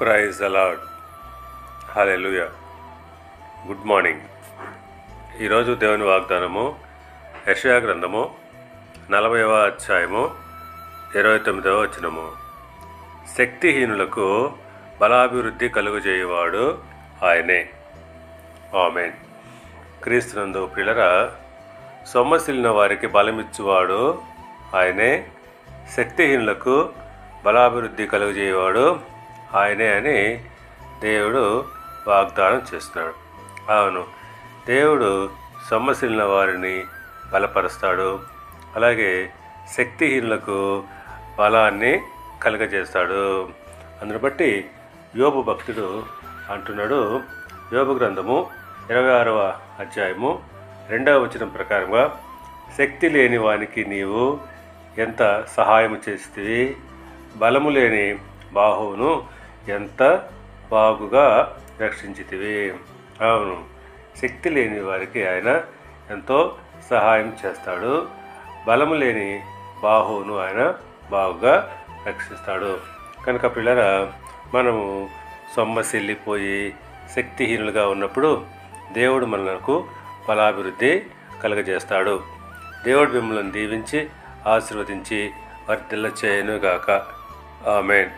Praise అలాడ్ hallelujah good morning ఈరోజు దేవుని వాగ్దానము యషయా గ్రంథము నలభైవ అధ్యాయము ఇరవై తొమ్మిదవ వచనము. శక్తిహీనులకు బలాభివృద్ధి కలుగజేయవాడు ఆయనే. ఆమెన్. క్రీస్తునందు పిల్లరా సొమ్మసిలిన వారికి బలమిచ్చువాడు ఆయనే. శక్తిహీనులకు బలాభివృద్ధి కలుగజేయవాడు ఆయనే అని దేవుడు వాగ్దానం చేస్తున్నాడు. అవును దేవుడు సొమ్మసిలిన వారిని బలపరుస్తాడు. అలాగే శక్తిహీనులకు బలాన్ని కలుగజేస్తాడు. అందును బట్టి యోబు భక్తుడు అంటున్నాడు. యోబు గ్రంథము ఇరవై ఆరవ అధ్యాయము రెండవ వచనం ప్రకారంగా శక్తి లేని వానికి నీవు ఎంత సహాయం చేస్తే బలము లేని బాహువును ఎంత బాగుగా రక్షించితివి. అవును శక్తి లేని వారికి ఆయన ఎంతో సహాయం చేస్తాడు. బలము లేని బాహువును ఆయన బాగుగా రక్షిస్తాడు. కనుక పిల్లల మనము సొమ్మసిల్లిపోయి శక్తిహీనులుగా ఉన్నప్పుడు దేవుడు మనకు బలాభివృద్ధి కలుగజేస్తాడు. దేవుడు మిమ్మల్ని దీవించి ఆశీర్వదించి వర్తిల్ల చేయనుగాక ఆమెన్.